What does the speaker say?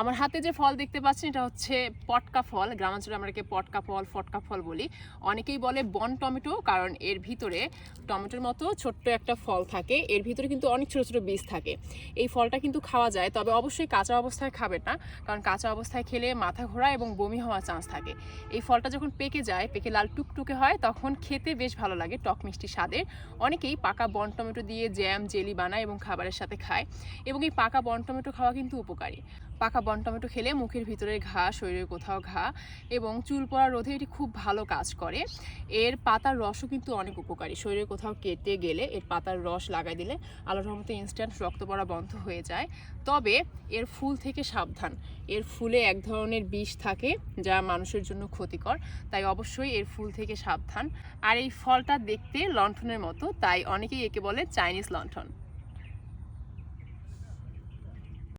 আমার হাতে যে ফল দেখতে পাচ্ছেন, এটা হচ্ছে পটকা ফল, গ্রামাঞ্চলে আমরা একে পটকা ফল, ফটকা ফল বলি। অনেকেই বলে বন টমেটো, কারণ এর ভিতরে টমেটোর মতো ছোট্ট একটা ফল থাকে। এর ভিতরে কিন্তু অনেক ছোট ছোট বীজ থাকে। এই ফলটা কিন্তু খাওয়া যায়, তবে অবশ্যই কাঁচা অবস্থায় খাবেন না, কারণ কাঁচা অবস্থায় খেলে মাথা ঘোরা এবং বমি হওয়ার চান্স থাকে। এই ফলটা যখন পেকে যায়, পেকে লাল টুকটুকে হয়, তখন খেতে বেশ ভালো লাগে, টক মিষ্টি স্বাদের। অনেকেই পাকা বন টমেটো দিয়ে জ্যাম, জেলি বানায় এবং খাবারের সাথে খায়। এবং এই পাকা বন টমেটো খাওয়া কিন্তু উপকারী। পাকা বন টমেটো খেলে মুখের ভিতরের ঘা, শরীরের কোথাও ঘা এবং চুল পড়া রোধে এটি খুব ভালো কাজ করে। এর পাতার রসও কিন্তু অনেক উপকারী। শরীরে কোথাও কেটে গেলে এর পাতার রস লাগাই দিলে আলোর রহমতে ইনস্ট্যান্ট রক্ত পড়া বন্ধ হয়ে যায়। তবে এর ফুল থেকে সাবধান। এর ফুলে এক ধরনের বিষ থাকে যা মানুষের জন্য ক্ষতিকর, তাই অবশ্যই এর ফুল থেকে সাবধান। আর এই ফলটা দেখতে লণ্ঠনের মতো, তাই অনেকেই একে বলে চাইনিজ লণ্ঠন।